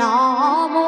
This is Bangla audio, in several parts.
um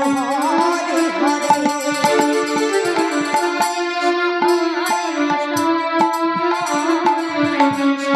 Thank you.